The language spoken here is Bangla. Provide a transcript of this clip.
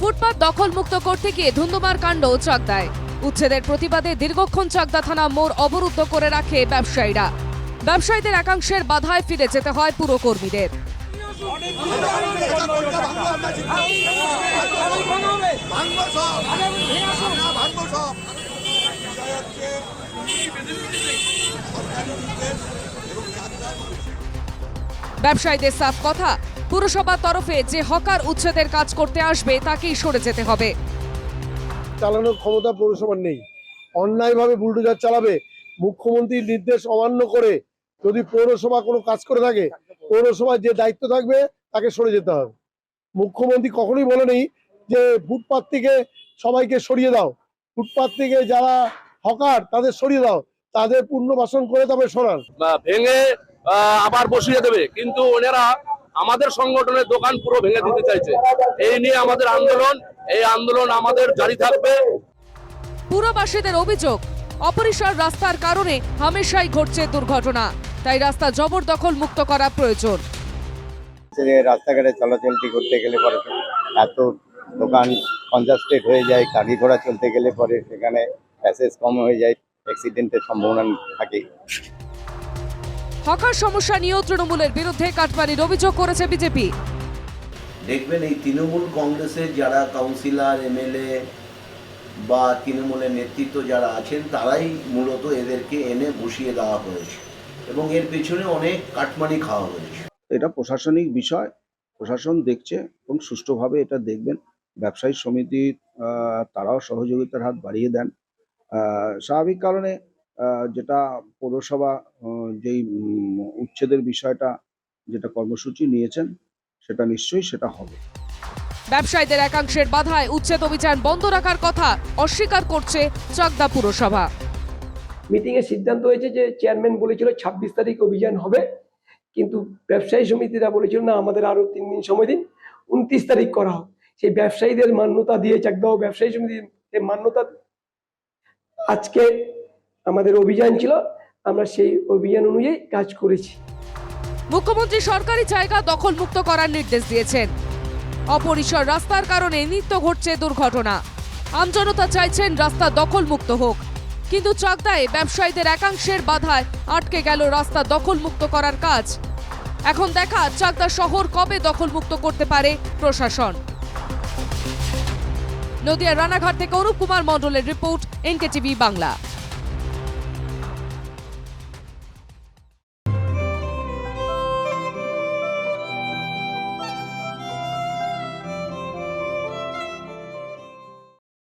ফুটপাত দখলমুক্ত করতে গিয়ে ধুন্ধুমার কাণ্ড চাকদায় উচ্ছেদের প্রতিবাদে দীর্ঘক্ষণ চাকদা থানা মোড় অবরুদ্ধ করে রাখে ব্যবসায়ীরা। ব্যবসায়ীদের একাংশের বাধায় ফিরে যেতে হয় ভাঙবো সব ব্যবসায়ীদের সাফ কথা পুরসভার তরফে যে হকার উচ্ছেদের কাজ করতে আসবে তাকেই সরে যেতে হবে। চালানোর ক্ষমতা পৌরসভার নেই। অন্যায়ভাবে বুলডোজার চালাবে মুখ্যমন্ত্রীর নির্দেশ অমান্য করে যদি পৌরসভা কোনো কাজ করে থাকে পৌরসভার যে দায়িত্ব থাকবে তাকে সরে যেতে হবে। মুখ্যমন্ত্রী কখনোই বলেনি যে ফুটপাত থেকে সবাইকে সরিয়ে দাও। ফুটপাত থেকে যারা হকার তাদের সরিয়ে দাও। তাদের পুনর্বাসন করে তবে সরান। ভেঙে আহ, আবার বসিয়ে দেবে। কিন্তু ওনারা আমাদের সংগঠনের দোকান পুরো ভেঙে দিতে চাইছে। এই নিয়ে আমাদের আন্দোলন এই আন্দোলন আমাদের জারি থাকবে। পুরবাসীদের অভিযোগ অপরিসর রাস্তার কারণে হামেশাই ঘটছে দুর্ঘটনা। তাই রাস্তা জবরদখল মুক্ত করা প্রয়োজন। রাস্তাঘাটে চলাচলটি করতে গেলে পরে এত দোকান কনজাস্টেড হয়ে যায় গাড়ি ঘোড়া চলতে গেলে পরে সেখানে প্যাসেজ কম হয়ে যায় অ্যাক্সিডেন্টের সম্ভাবনা থাকে। হকার সমস্যা নিয়েও তৃণমূলের বিরুদ্ধে কাটমানির অভিযোগ করেছে বিজেপি। দেখবেন এই তৃণমূল কংগ্রেসের যারা কাউন্সিলর এমএলএ বা তৃণমূলের নেতৃত্ব যারা আছেন তারাই মূলত এদেরকে এনে বসিয়ে দেওয়া হয়েছে এবং এর পেছনে অনেক কাটমানি খাওয়া হয়েছে। এটা প্রশাসনিক বিষয় প্রশাসন দেখছে এবং সুষ্ঠুভাবে এটা দেখবেন। ব্যবসায়ী সমিতি আহ, তারাও সহযোগিতার হাত বাড়িয়ে দেন। আহ, স্বাভাবিক কারণে যেটা পৌরসভা যেই উম, উচ্ছেদের বিষয়টা যেটা কর্মসূচি নিয়েছেন সেটা নিশ্চয়ই সেটা হবে। ব্যবসায়ীদের একাংশের বাধায় উচ্ছেদ অভিযান বন্ধ রাখার কথা অস্বীকার করছে চাকদা পুরসভা। মিটিং এর সিদ্ধান্ত হয়েছে যে চেয়ারম্যান বলেছিল ছাব্বিশ তারিখ অভিযান হবে কিন্তু ব্যবসায়ী সমিতিরা বলেছিল না আমাদের আরও তিন দিন সময় দিন উনত্রিশ তারিখ করা হোক। সেই ব্যবসায়ীদের মান্যতা দিয়ে চাকদাও ব্যবসায়ী সমিতি মান্যতা আজকে আমাদের অভিযান ছিল, আমরা সেই অভিযান অনুযায়ী কাজ করেছি। মুখ্যমন্ত্রী সরকারি জায়গা দখলমুক্ত করার নির্দেশ দিয়েছেন। অপরিসর রাস্তার কারণে নিত্য ঘটছে দুর্ঘটনা। আমজনতা চাইছেন রাস্তা দখলমুক্ত হোক। কিন্তু চাকদায় ব্যবসায়ীদের একাংশের বাধায় আটকে গেল রাস্তা দখলমুক্ত করার কাজ। এখন দেখা চাকদা শহর কবে দখলমুক্ত করতে পারে প্রশাসন। নদিয়ার রানাঘাট থেকে অরূপ কুমার মণ্ডলের রিপোর্ট, এনকেটিভি বাংলা।